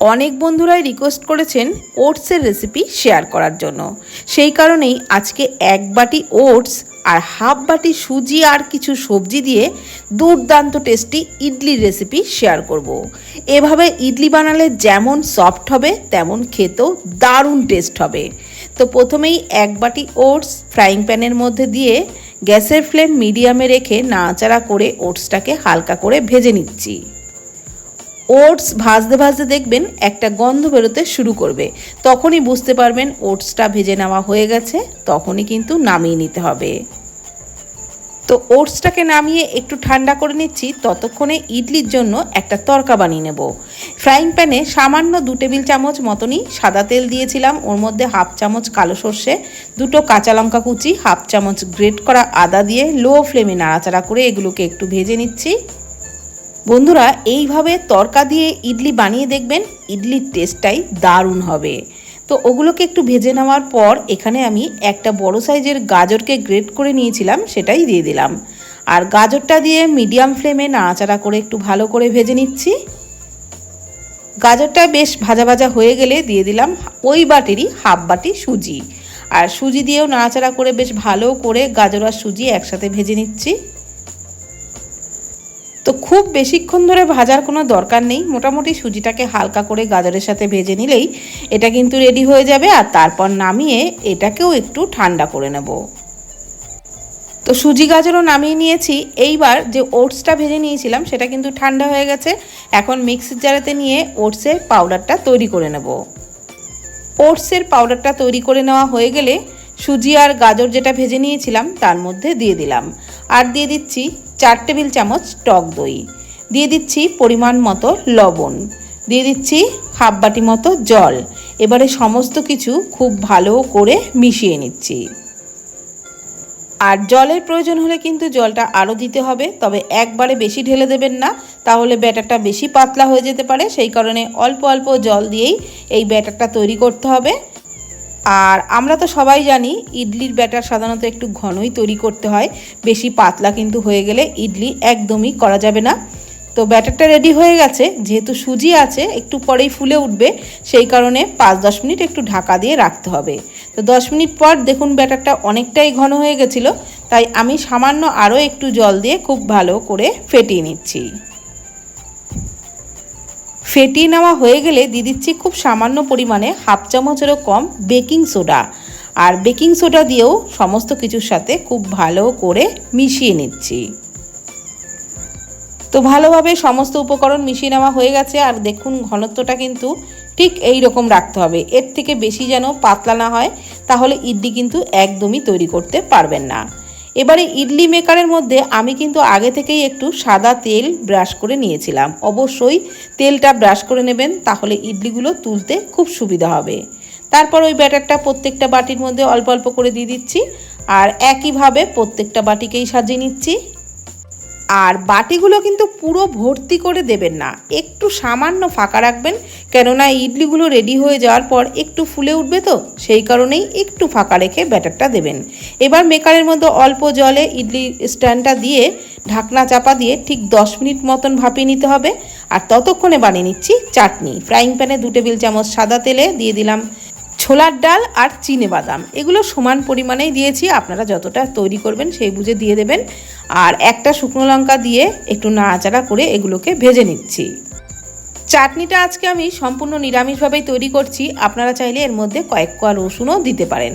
অনেক বন্ধুরাই রিকোয়েস্ট করেছেন ওটসের রেসিপি শেয়ার করার জন্য। সেই কারণেই আজকে এক বাটি ওটস আর হাফ বাটি সুজি আর কিছু সবজি দিয়ে দুর্দান্ত টেস্টি ইডলির রেসিপি শেয়ার করব। এভাবে ইডলি বানালে যেমন সফট হবে, তেমন খেতেও দারুণ টেস্ট হবে। তো প্রথমেই এক বাটি ওটস ফ্রাইং প্যানের মধ্যে দিয়ে গ্যাসের ফ্লেম মিডিয়ামে রেখে নাড়াচাড়া করে ওটসটাকে হালকা করে ভেজে নিচ্ছি। ওটস ভাজতে ভাজতে দেখবেন একটা গন্ধ বেরোতে শুরু করবে। তখনই বুঝতে পারবেন ওটসটা ভেজে নেওয়া হয়ে গেছে, তখনই কিন্তু নামিয়ে নিতে হবে। তো ওটসটাকে নামিয়ে একটু ঠান্ডা করে নিচ্ছি, ততক্ষণে ইডলির জন্য একটা তরকা বানিয়ে নেব। ফ্রাইং প্যানে সামান্য দু টেবিল চামচ মতনই সাদা তেল দিয়েছিলাম, ওর মধ্যে হাফ চামচ কালো সর্ষে, দুটো কাঁচা লঙ্কা কুচি, হাফ চামচ গ্রেট করা আদা দিয়ে লো ফ্লেমে নাড়াচাড়া করে এগুলোকে একটু ভেজে নিচ্ছি। বন্ধুরা, এইভাবে তরকা দিয়ে ইডলি বানিয়ে দেখবেন, ইডলির টেস্টটাই দারুণ হবে। তো ওগুলোকে একটু ভেজে নেওয়ার পর এখানে আমি একটা বড় সাইজের গাজরকে গ্রেট করে নিয়েছিলাম, সেটাই দিয়ে দিলাম। আর গাজরটা দিয়ে মিডিয়াম ফ্লেমে নাড়াচাড়া করে একটু ভালো করে ভেজে নিচ্ছি। গাজরটা বেশ ভাজা ভাজা হয়ে গেলে দিয়ে দিলাম ওই বাটিরই হাফ বাটি সুজি। আর সুজি দিয়েও নাড়াচাড়া করে বেশ ভালো করে গাজর আর সুজি একসাথে ভেজে নিচ্ছি। তো খুব বেশিক্ষণ ধরে ভাজার কোনো দরকার নেই। মোটামুটি সুজিটাকে হালকা করে গাজরের সাথে ভেজে নিলেই এটা কিন্তু রেডি হয়ে যাবে আর তারপর নামিয়ে এটাকেও একটু ঠান্ডা করে নেব। তো সুজি গাজরও নামিয়ে নিয়েছি। এইবার যে ওটসটা ভেজে নিয়েছিলাম সেটা কিন্তু ঠান্ডা হয়ে গেছে। এখন মিক্সির জারেতে নিয়ে ওটসের পাউডারটা তৈরি করে নেব। ওটসের পাউডারটা তৈরি করে নেওয়া হয়ে গেলে সুজি আর গাজর যেটা ভেজে নিয়েছিলাম, তার মধ্যে দিয়ে দিলাম। আর দিয়ে দিচ্ছি চার টেবিল চামচ টক দই। দিয়ে দিচ্ছি পরিমাণ মতো লবণ। দিয়ে দিচ্ছি হাফ বাটি মতো জল। এবারে সমস্ত কিছু খুব ভালো করে মিশিয়ে নিচ্ছি। আর জলের প্রয়োজন হলে কিন্তু জলটা আরও দিতে হবে, তবে একবারে বেশি ঢেলে দেবেন না, তাহলে ব্যাটারটা বেশি পাতলা হয়ে যেতে পারে। সেই কারণে অল্প অল্প জল দিয়েই এই ব্যাটারটা তৈরি করতে হবে। আর আমরা তো সবাই জানি ইডলির ব্যাটার সাধারণত একটু ঘনই তৈরি করতে হয়, বেশি পাতলা কিন্তু হয়ে গেলে ইডলি একদমই করা যাবে না। তো ব্যাটারটা রেডি হয়ে গেছে, যেহেতু সুজি আছে, একটু পরেই ফুলে উঠবে, সেই কারণে পাঁচ দশ মিনিট একটু ঢাকা দিয়ে রাখতে হবে। তো দশ মিনিট পর দেখুন ব্যাটারটা অনেকটাই ঘন হয়ে গেছিল, তাই আমি সামান্য আরও একটু জল দিয়ে খুব ভালো করে ফেটিয়ে নিচ্ছি। ফেটিয়ে নেওয়া হয়ে গেলে দিয়ে দিচ্ছি খুব সামান্য পরিমাণে হাফ চামচেরও কম বেকিং সোডা। আর বেকিং সোডা দিয়েও সমস্ত কিছুর সাথে খুব ভালো করে মিশিয়ে নিচ্ছি। তো ভালোভাবে সমস্ত উপকরণ মিশিয়ে নেওয়া হয়ে গেছে, আর দেখুন ঘনত্বটা কিন্তু ঠিক এই রকম রাখতে হবে। এর থেকে বেশি যেন পাতলা না হয়, তাহলে ইডলি কিন্তু একদমই তৈরি করতে পারবেন না। এবারে ইডলি মেকারের মধ্যে আমি কিন্তু আগে থেকেই একটু সাদা তেল ব্রাশ করে নিয়েছিলাম। অবশ্যই তেলটা ব্রাশ করে নেবেন, তাহলে ইডলিগুলো তুলতে খুব সুবিধা হবে। তারপর ওই ব্যাটারটা প্রত্যেকটা বাটির মধ্যে অল্প অল্প করে দিয়ে দিচ্ছি, আর একইভাবে প্রত্যেকটা বাটিকেই সাজিয়ে নিচ্ছি। আর বাটিগুলো কিন্তু পুরো ভর্তি করে দেবেন না। একটু সামান্য ফাঁকা রাখবেন, কেননা ইডলিগুলো রেডি হয়ে যাওয়ার পর একটু ফুলে উঠবে তো, সেই কারণেই একটু ফাঁকা রেখে ব্যাটারটা দেবেন। এবার মেকারের মধ্যে অল্প জলে ইডলি স্ট্যান্ডটা দিয়ে ঢাকনা চাপা দিয়ে ঠিক দশ মিনিট মতন ভাপিয়ে নিতে হবে। আর ততক্ষণে বানিয়ে নিচ্ছি চাটনি। ফ্রাইং প্যানে দু টেবিল চামচ সাদা তেলে দিয়ে দিলাম ছোলার ডাল আর চিনে বাদাম। এগুলো সমান পরিমাণেই দিয়েছি, আপনারা যতটা তৈরি করবেন সেই বুঝে দিয়ে দেবেন। আর একটা শুকনো লঙ্কা দিয়ে একটু নাড়াচাড়া করে এগুলোকে ভেজে নিচ্ছি। চাটনিটা আজকে আমি সম্পূর্ণ নিরামিষভাবেই তৈরি করছি, আপনারা চাইলে এর মধ্যে কয়েক কোয়া রসুনও দিতে পারেন।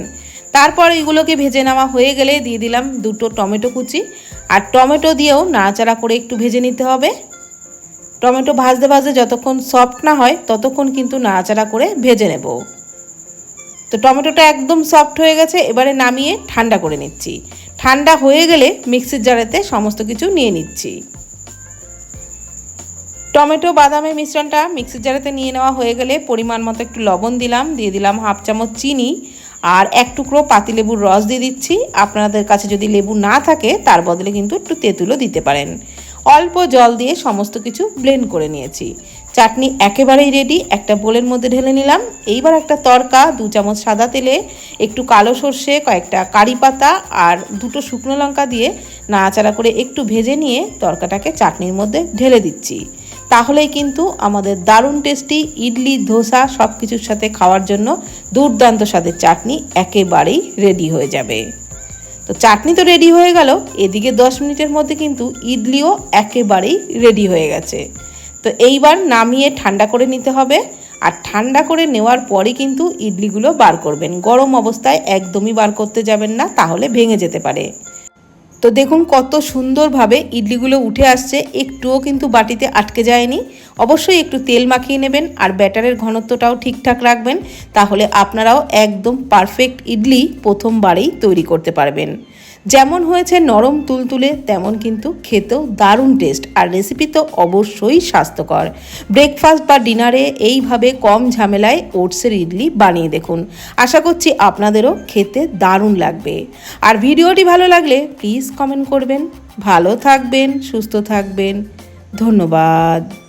তারপর এগুলোকে ভেজে নেওয়া হয়ে গেলে দিয়ে দিলাম দুটো টমেটো কুচি। আর টমেটো দিয়েও নাড়াচাড়া করে একটু ভেজে নিতে হবে। টমেটো ভাজতে ভাজতে যতক্ষণ সফট না হয়, ততক্ষণ কিন্তু নাড়াচাড়া করে ভেজে নেব। তো টমেটোটা একদম সফট হয়ে গেছে, এবারে নামিয়ে ঠান্ডা করে নিচ্ছি। ঠান্ডা হয়ে গেলে মিক্সির জারেতে সমস্ত কিছু নিয়ে নিচ্ছি। টমেটো বাদামের মিশ্রণটা মিক্সির জারেতে নিয়ে নেওয়া হয়ে গেলে পরিমাণ মতো একটু লবণ দিলাম, দিয়ে দিলাম হাফ চামচ চিনি, আর এক টুকরো পাতিলেবুর রস দিয়ে দিচ্ছি। আপনাদের কাছে যদি লেবু না থাকে, তার বদলে কিন্তু একটু তেঁতুলও দিতে পারেন। অল্প জল দিয়ে সমস্ত কিছু ব্লেন্ড করে নিয়েছি। চাটনি একেবারেই রেডি একটা বোলের মধ্যে ঢেলে নিলাম। এইবার একটা তরকা, দু চামচ সাদা তেলে, একটু কালো সর্ষে, কয়েকটা কারি পাতা আর দুটো শুকনো লঙ্কা দিয়ে নাড়াচাড়া করে একটু ভেজে নিয়ে তরকাটাকে চাটনির মধ্যে ঢেলে দিচ্ছি। তাহলেই কিন্তু আমাদের দারুণ টেস্টি ইডলি, ধোসা সব কিছুর সাথে খাওয়ার জন্য দুর্দান্ত স্বাদের চাটনি একেবারেই রেডি হয়ে যাবে। তো চাটনি তো রেডি হয়ে গেল। এদিকে দশ মিনিটের মধ্যে কিন্তু ইডলিও একেবারেই রেডি হয়ে গেছে। তো এইবার নামিয়ে ঠান্ডা করে নিতে হবে। আর ঠান্ডা করে নেওয়ার পরে কিন্তু ইডলিগুলো বার করবেন। গরম অবস্থায় একদমই বার করতে যাবেন না, তাহলে ভেঙে যেতে পারে। তো দেখুন কত সুন্দরভাবে ইডলিগুলো উঠে আসছে। একটুও কিন্তু বাটিতে আটকে যায়নি। অবশ্যই একটু তেল মাখিয়ে নেবেন আর ব্যাটারের ঘনত্বটাও ঠিকঠাক রাখবেন, তাহলে আপনারাও একদম পারফেক্ট ইডলি প্রথমবারেই তৈরি করতে পারবেন। যেমন হয়েছে নরম তুলতুলে, তেমন কিন্তু খেতেও দারুণ টেস্ট আর রেসিপি তো অবশ্যই স্বাস্থ্যকর। ব্রেকফাস্ট বা ডিনারে এইভাবে কম ঝামেলায় ওটসের ইডলি বানিয়ে দেখুন। আশা করছি আপনাদেরও খেতে দারুণ লাগবে। আর ভিডিওটি ভালো লাগলে প্লিজ কমেন্ট করবেন। ভালো থাকবেন, সুস্থ থাকবেন। ধন্যবাদ।